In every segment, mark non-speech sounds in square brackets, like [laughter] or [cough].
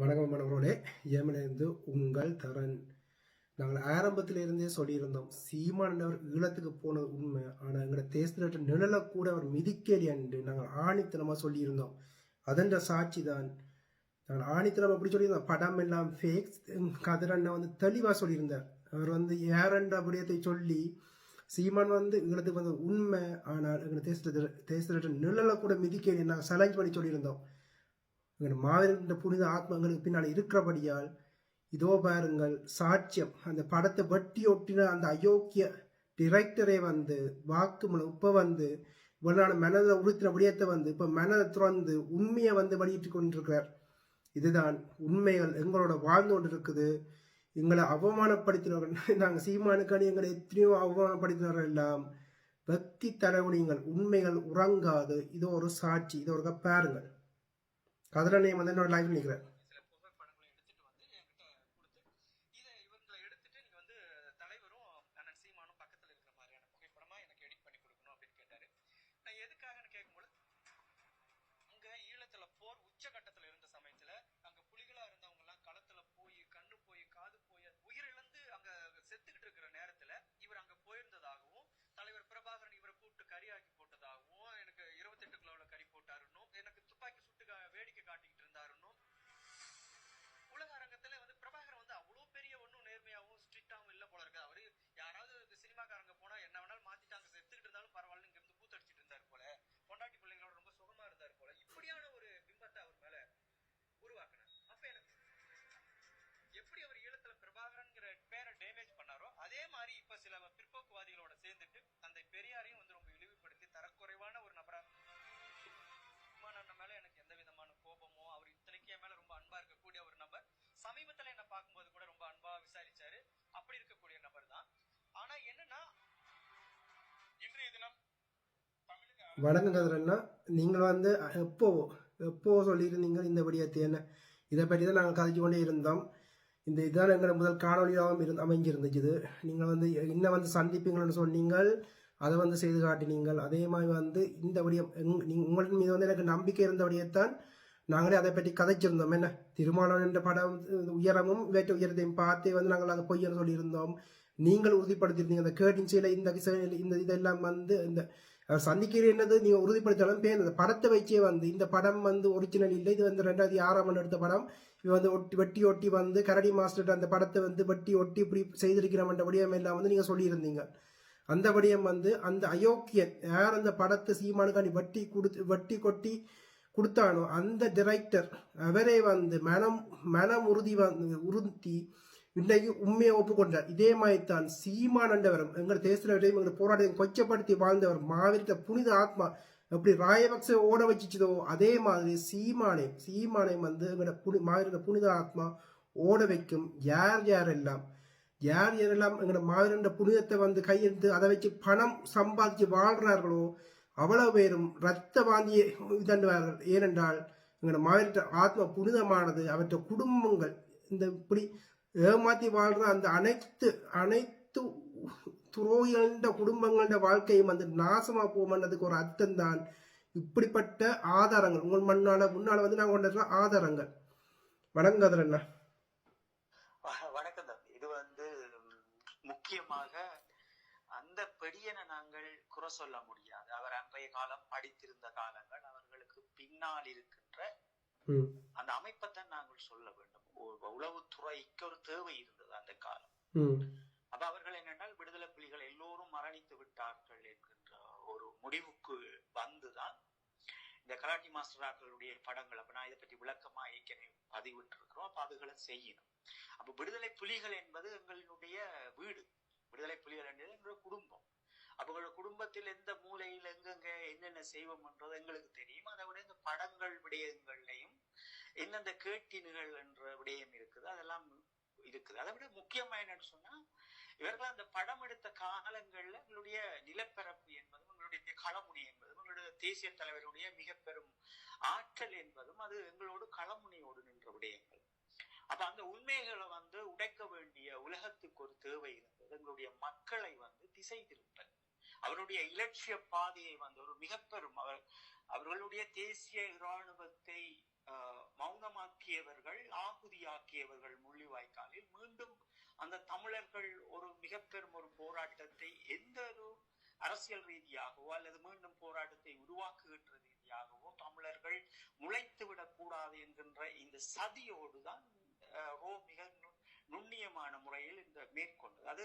வணக்கம் மாணவர்களே ஏமனிலிருந்து உங்கள் தரன். நாங்கள் ஆரம்பத்திலிருந்தே சொல்லியிருந்தோம் சீமானவர் ஈழத்துக்கு போனது உண்மை. ஆனால் எங்களோட தேசத்தில் நிழலை கூட அவர் மிதிக்கலி என்று நாங்கள் ஆணித்தனமாக சொல்லியிருந்தோம். அதன்ற சாட்சி தான் நாங்கள் ஆணித்தனம் அப்படி சொல்லியிருந்தோம். படம் எல்லாம் ஃபேக்ஸ் கதிரண்ணா வந்து தெளிவாக சொல்லியிருந்தார். அவர் வந்து ஏரண்ட அப்படியத்தை சொல்லி சீமான் வந்து ஈழத்துக்கு வந்த உண்மை. ஆனால் எங்கள் தேசத்தில் தேசத்தில் நிழலை கூட மிதிக்கலி நாங்கள் சலஞ்ச் பண்ணி சொல்லியிருந்தோம். எங்கள் மாவீரன் புனித ஆத்மங்களுக்கு பின்னால் இருக்கிறபடியால் இதோ பாருங்கள் சாட்சியம். அந்த படத்தை வட்டி ஒட்டின அந்த அயோக்கிய டிரெக்டரே வந்து வாக்குமூலம் இப்போ வந்து இவ்வளவு மனதை உறுத்தின விடயத்தை வந்து இப்போ மனதை துறந்து உண்மையை வந்து வெளியிட்டு கொண்டிருக்கிறார். இதுதான் உண்மைகள் எங்களோட வாழ்ந்து கொண்டு இருக்குது எங்களை அவமானப்படுத்தினவர்கள் [laughs] நாங்கள் சீமானுக்கான எங்களை எத்தனையோ அவமானப்படுத்தினவர்கள் எல்லாம் பக்தி தலைவனிங்கள் உண்மைகள் உறங்காது. இதோ ஒரு சாட்சி. இதோ ஒரு பாருங்கள். கதிரனையும் வந்து என்னோட லைஃப் நிற்கிறேன் தமிழக நீங்கள் வந்து எப்போ எப்போ சொல்லியிருந்தீங்க இந்த விடயத்தை என்ன? இதை பற்றி தான் நாங்கள் கதைச்சு கொண்டே இருந்தோம். இந்த இதான் எங்களை முதல் காணொலியாகவும் இருந்து அமைஞ்சிருந்துச்சு இது. நீங்கள் வந்து இன்னும் வந்து சந்திப்பீங்கள்னு சொன்னீங்கள் அதை வந்து செய்து காட்டினீங்கள். அதே மாதிரி வந்து இந்த விடயம் நீங்கள் உங்களின் மீது வந்து எனக்கு நம்பிக்கை இருந்த விடயத்தான் நாங்களே அதை பற்றி கதைச்சிருந்தோம். என்ன? திருமணம் என்ற படம் உயரமும் வேற்ற உயரத்தையும் பார்த்தே வந்து நாங்கள் அதை பொய்யன்னு சொல்லியிருந்தோம். நீங்கள் உறுதிப்படுத்தியிருந்தீங்க. அந்த சீல இந்த இந்த இதெல்லாம் வந்து இந்த சந்திக்கிறேன் என்னது? நீங்க உறுதிப்படுத்தாலும் பேர் அந்த படத்தை வச்சே வந்து இந்த படம் வந்து ஒரிஜினல் இல்லை இது வந்து ரெண்டாயிரத்தி ஆறாம் ஆண்டு எடுத்த படம். இவன் வந்து ஒட்டி வெட்டி ஒட்டி வந்து கரடி மாஸ்டர் அந்த படத்தை வந்து வெட்டி ஒட்டி இப்படி செய்திருக்கிறோம் வடிவம் எல்லாம் வந்து நீங்க சொல்லியிருந்தீங்க. அந்த வடிவம் வந்து அந்த அயோக்கியன் யார் அந்த படத்தை சீமானுக்காண்டி வட்டி கொடுத்து வட்டி கொட்டி கொடுத்தானோ அந்த டைரக்டர் அவரே வந்து மனம் மனம் உறுதி வந்து உறுதி இன்றைக்கு உண்மையை ஒப்புக்கொண்டார். இதே மாதிரி தான் சீமான் என்றவரும் எங்கள் தேசத்திலையும் எங்கள் போராட்டத்தை கொச்சப்படுத்தி வாழ்ந்தவர் மாவீரத்த புனித ஆத்மா எப்படி ராயபக்ச ஓட வச்சுச்சதோ அதே மாதிரி சீமானை சீமானை வந்து எங்களோட புனி மாவீரத்த புனித ஆத்மா ஓட வைக்கும் யார் யாரெல்லாம்? யார் யாரெல்லாம் எங்களோட மாவீரன்ற புனிதத்தை வந்து கையெழுத்து அதை வச்சு பணம் சம்பாதிச்சு வாழ்றார்களோ அவ்வளவு பேரும் ரத்த வாந்தியை இதண்டுவார்கள் ஏனென்றால் எங்களோட மாவீரத்த ஆத்மா புனிதமானது அவற்றை குடும்பங்கள் இந்த இப்படி ஏமாத்தி வாழ்ற அந்த அனைத்து அனைத்து துரோகிகள குடும்பங்களோட வாழ்க்கையும் வந்து நாசமா போமன்னதுக்கு ஒரு அர்த்தம் தான் இப்படிப்பட்ட ஆதாரங்கள். உங்கள் முன்னால முன்னால வந்து நாங்கள் கொண்டு ஆதாரங்கள். வணங்காதர் வ- வணக்கம் தம்பி. இது வந்து முக்கியமாக அந்த பெடியனை நாங்கள் குறை சொல்ல முடியாது. அவர் அன்றைய காலம் படித்திருந்த காலங்கள் அவர்களுக்கு பின்னால் இருக்கின்ற அந்த அமைப்பைத்தான் நாங்கள் சொல்ல வேண்டும். உளவுத்துறைக்கு ஒரு தேவை இருந்தது அந்த காலம். அப்ப அவர்கள் என்னென்றால் விடுதலை புலிகள் எல்லோரும் மரணித்து விட்டார்கள் என்கின்ற ஒரு முடிவுக்கு வந்துதான் இந்த கராட்டி மாஸ்டர் அவர்களுடைய படங்கள். அப்ப நான் இதை பற்றி விளக்கமா ஏற்கனவே பதிவிட்டு இருக்கிறோம் அப்ப அதுகளை செய்யணும். அப்ப விடுதலை புலிகள் என்பது எங்களுடைய வீடு. விடுதலை புலிகள் என்பது எங்களுடைய குடும்பம். அப்ப எங்களோட குடும்பத்தில் எந்த மூலையில் எங்கெங்க என்னென்ன செய்வோம்ன்றது எங்களுக்கு தெரியும். அதை விட இந்த படங்கள் விடயங்கள்லையும் எந்தெந்த கேட்டினுகள் என்ற விடயம் இருக்குது அதெல்லாம் இருக்குது. அதை விட முக்கியமா என்னன்னு சொன்னா இவர்கள் அந்த படம் எடுத்த காலங்கள்ல எங்களுடைய நிலப்பரப்பு என்பதும் எங்களுடைய களமுனை என்பதும் எங்களுடைய தேசிய தலைவருடைய மிக பெரும் ஆற்றல் என்பதும் அது எங்களோடு களமுனையோடு நின்ற விடயங்கள். அப்ப அந்த உண்மைகளை வந்து உடைக்க வேண்டிய உலகத்துக்கு ஒரு தேவை இருந்தது. எங்களுடைய மக்களை வந்து திசை திருப்பல். அவருடைய இலட்சிய பாதையை வந்து ஒரு மிக பெரும் அவர் அவர்களுடைய தேசிய இராணுவத்தை மௌனமாக்கியவர்கள் ஆகுதியாக்கியவர்கள் முள்ளிவாய்க்காலில் மீண்டும் அந்த தமிழர்கள் ஒரு மிக பெரும் ஒரு போராட்டத்தை எந்த ஒரு அரசியல் ரீதியாகவோ அல்லது மீண்டும் போராட்டத்தை உருவாக்குகின்ற ரீதியாகவோ தமிழர்கள் முளைத்து விடக்கூடாது என்கின்ற இந்த சதியோடுதான் அஹ், ரோ மிக நுண்ணியமான முறையில் இந்த மேற்கொண்டது. அது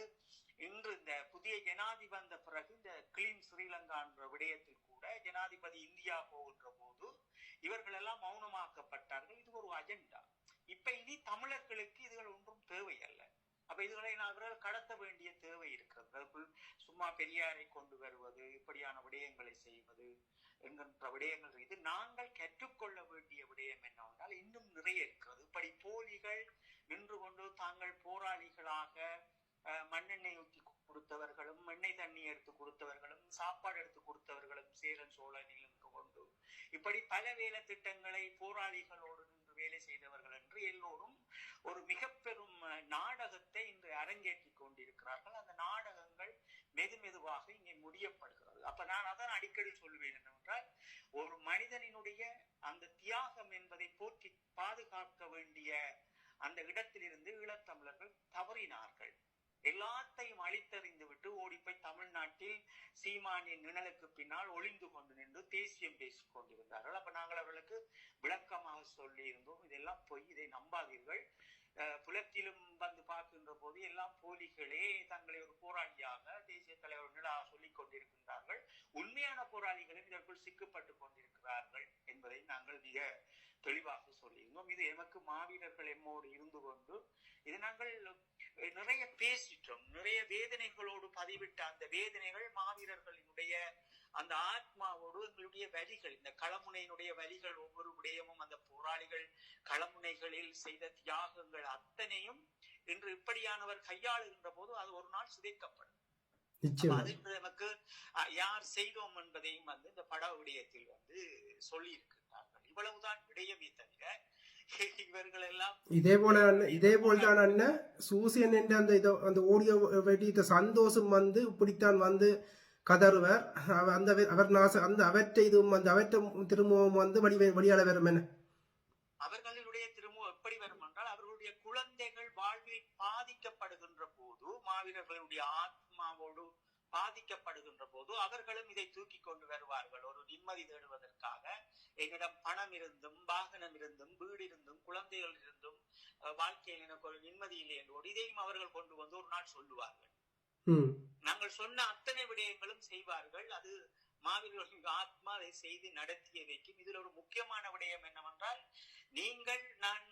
இன்று இந்த புதிய ஜனாதிபதி வந்த பிறகு இந்த கிளீன் ஸ்ரீலங்கா என்ற விடயத்தில் கூட ஜனாதிபதி இந்தியா போகின்ற போது இவர்கள் எல்லாம் மௌனமாக்கப்பட்டார்கள். இது ஒரு அஜெண்டா. இப்ப இனி தமிழர்களுக்கு இதுகள் ஒன்றும் தேவையல்ல. அப்ப இதுகளை அவர்கள் கடத்த வேண்டிய தேவை இருக்கிறது. சும்மா பெரியாரை கொண்டு வருவது இப்படியான விடயங்களை செய்வது என்கின்ற விடயங்கள் இது நாங்கள் கற்றுக்கொள்ள வேண்டிய விடயம் என்னவென்றால் இன்னும் நிறைய இருக்கிறது. இப்படி போலிகள் நின்று கொண்டு தாங்கள் போராளிகளாக அஹ், மண்ணெண்ணெய் ஊற்றி கொடுத்தவர்களும் எண்ணெய் தண்ணி எடுத்து கொடுத்தவர்களும் சாப்பாடு எடுத்து கொடுத்தவர்களும் சேரன் சோழனில் கொண்டு. இப்படி பல வேலை திட்டங்களை போராளிகளோடு நின்று வேலை செய்தவர்கள் என்று எல்லோரும் ஒரு மிக பெரும் நாடகத்தை இன்று அரங்கேற்றி கொண்டிருக்கிறார்கள். அந்த நாடகங்கள் மெது மெதுவாக இங்கே முடியப்படுகிறது. அப்ப நான் அதான் அடிக்கடி சொல்லுவேன் என்னவென்றால் ஒரு மனிதனினுடைய அந்த தியாகம் என்பதை போற்றி பாதுகாக்க வேண்டிய அந்த இடத்திலிருந்து ஈழத்தமிழர்கள் தவறினார்கள். எல்லாத்தையும் அழித்தறிந்து விட்டு ஓடி தமிழ்நாட்டில் சீமானின் நிழலுக்கு பின்னால் ஒளிந்து கொண்டு நின்று தேசியம் பேசிக் கொண்டிருந்தார்கள். அப்ப நாங்கள் அவர்களுக்கு விளக்கமாக சொல்லி இருந்தோம் இதெல்லாம் பொய் இதை நம்பாதீர்கள். புலத்திலும் வந்து பார்க்கின்ற போது எல்லாம் போலிகளே தங்களை ஒரு போராளியாக தேசிய தலைவர் நிலாக சொல்லிக் கொண்டிருக்கின்றார்கள். உண்மையான போராளிகளும் இதற்குள் சிக்கப்பட்டு கொண்டிருக்கிறார்கள் என்பதை நாங்கள் மிக தெளிவாக சொல்லியிருந்தோம். இது எமக்கு மாவீரர்கள் எம்மோடு இருந்து கொண்டு இது நாங்கள் நிறைய பேசிட்டோம். நிறைய வேதனைகளோடு பதிவிட்ட அந்த வேதனைகள் மாவீரர்களினுடைய அந்த ஆத்மாவோடு எங்களுடைய வரிகள் இந்த களமுனையினுடைய வரிகள் ஒவ்வொரு விடயமும் அந்த போராளிகள் களமுனைகளில் செய்த தியாகங்கள் அத்தனையும் இன்று இப்படியானவர் கையாளுகின்ற போது அது ஒரு நாள் சிதைக்கப்படும். அது நமக்கு யார் செய்தோம் என்பதையும் வந்து இந்த பட விடயத்தில் வந்து சொல்லி இருக்கின்றார்கள் இவ்வளவுதான் விடயமே தவிர இதே போல இதே போல் தான் அண்ணன் சூசியன் என்ற அந்த இதோ அந்த ஓடியோ வெடித்த சந்தோஷம் வந்து இப்படித்தான் வந்து கதறுவர். அந்த அவர் நாச அந்த அவற்றை இதுவும் வந்து அவற்றை திரும்பவும் வந்து வடி வழியாட வரும் என்ன? அவர்களுடைய திரும்ப எப்படி வரும் என்றால் அவர்களுடைய குழந்தைகள் வாழ்வில் பாதிக்கப்படுகின்ற போது மாவீரர்களுடைய ஆத்மாவோடு பாதிக்கப்படுகின்ற போது அவர்களும் இதை தூக்கி கொண்டு வருவார்கள். ஒரு நிம்மதி தேடுவதற்காக என்னிடம் பணம் இருந்தும் வாகனம் இருந்தும் வீடு இருந்தும் குழந்தைகள் இருந்தும் வாழ்க்கையில் எனக்கு ஒரு நிம்மதி இல்லை என்று இதையும் அவர்கள் கொண்டு வந்து ஒரு நாள் சொல்லுவார்கள். நாங்கள் சொன்ன அத்தனை விடயங்களும் செய்வார்கள். அது மாவீரர்களின் ஆத்மா அதை செய்து நடத்திய வைக்கும் இதில் ஒரு முக்கியமான விடயம் என்னவென்றால் நீங்கள் நான்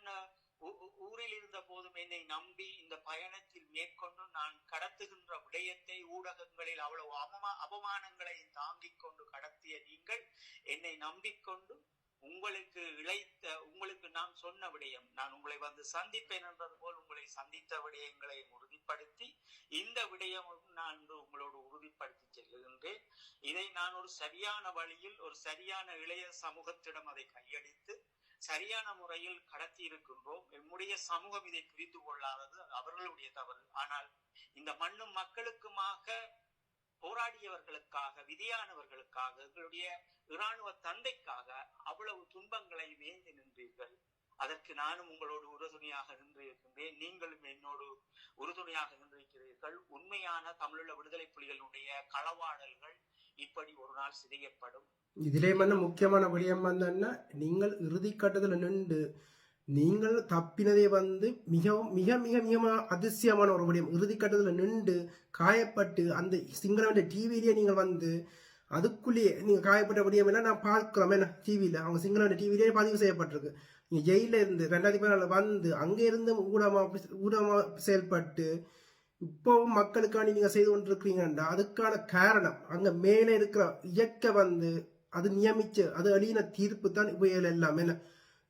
ஊரில் இருந்த போதும் என்னை நம்பி இந்த பயணத்தில் மேற்கொண்டு நான் கடத்துகின்ற விடயத்தை ஊடகங்களில் அவ்வளவு அவமா அவமானங்களை தாங்கிக் கொண்டு கடத்திய நீங்கள் என்னை நம்பிக்கொண்டு உங்களுக்கு இழைத்த உங்களுக்கு நான் சொன்ன விடயம் நான் உங்களை வந்து சந்திப்பேன் என்றது போல் உங்களை சந்தித்த விடயங்களை உறுதிப்படுத்தி இந்த விடயமும் நான் இன்று உங்களோடு உறுதிப்படுத்தி செல்கின்றேன். இதை நான் ஒரு சரியான வழியில் ஒரு சரியான இளைய சமூகத்திடம் அதை கையளித்து சரியான முறையில் கடத்தி இருக்கின்றோம். நம்முடைய சமூகம் இதை புரிந்து கொள்ளாதது அவர்களுடைய தவறு. ஆனால் இந்த மண்ணும் மக்களுக்குமாக போராடியவர்களுக்காக விதியானவர்களுக்காக எங்களுடைய இராணுவ தந்தைக்காக அவ்வளவு துன்பங்களை வேந்து நின்றீர்கள். அதற்கு நானும் உங்களோடு உறுதுணையாக நின்றிருக்கின்றேன் நீங்களும் என்னோடு உறுதுணையாக நின்றிருக்கிறீர்கள் உண்மையான தமிழீழ விடுதலை புலிகளுடைய களவாடல்கள் இப்படி ஒரு நாள் சிதையப்படும் இதிலே வந்து முக்கியமான விடயம் வந்து நீங்கள் இறுதி கட்டத்தில் நின்று நீங்கள் தப்பினதே வந்து மிகவும் மிக மிக மிக அதிசயமான ஒரு விடயம் இறுதி கட்டத்தில் நின்று காயப்பட்டு அந்த சிங்கள டிவிலேயே நீங்கள் வந்து அதுக்குள்ளேயே நீங்கள் காயப்பட்ட விடயம் எல்லாம் நான் பார்க்கிறோம் என்ன டிவியில் அவங்க சிங்கள டிவிலேயே பதிவு செய்யப்பட்டிருக்கு நீங்கள் ஜெயிலில் இருந்து ரெண்டாயிரத்தி பதினாலில் வந்து அங்கே இருந்து ஊடகமாக ஊடகமாக செயல்பட்டு இப்போவும் மக்களுக்காண்டி நீங்கள் செய்து கொண்டிருக்கிறீங்கன்றா அதுக்கான காரணம் அங்கே மேலே இருக்கிற இயக்க வந்து அது நியமிச்ச அது அழியின தீர்ப்பு தான் இவைகள் எல்லாம்.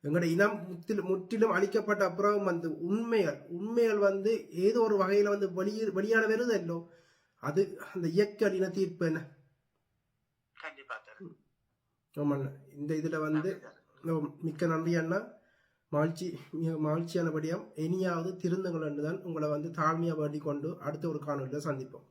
எங்களோட இனம் முற்றிலும் முற்றிலும் அழிக்கப்பட்ட அப்புறம் வந்து உண்மைகள் உண்மைகள் வந்து ஏதோ ஒரு வகையில் வந்து வெளியே வெளியான வருதல்லோ அது அந்த இயக்க அழின தீர்ப்பு என்ன? ஆமாண்ணா. இந்த இதில் வந்து மிக்க நன்றி அண்ணா. மகிழ்ச்சி மிக மகிழ்ச்சியானபடியாக இனியாவது திருந்துங்கள் என்று தான் உங்களை வந்து தாழ்மையாக வேண்டிக் கொண்டு அடுத்த ஒரு காணொலியில் சந்திப்போம்.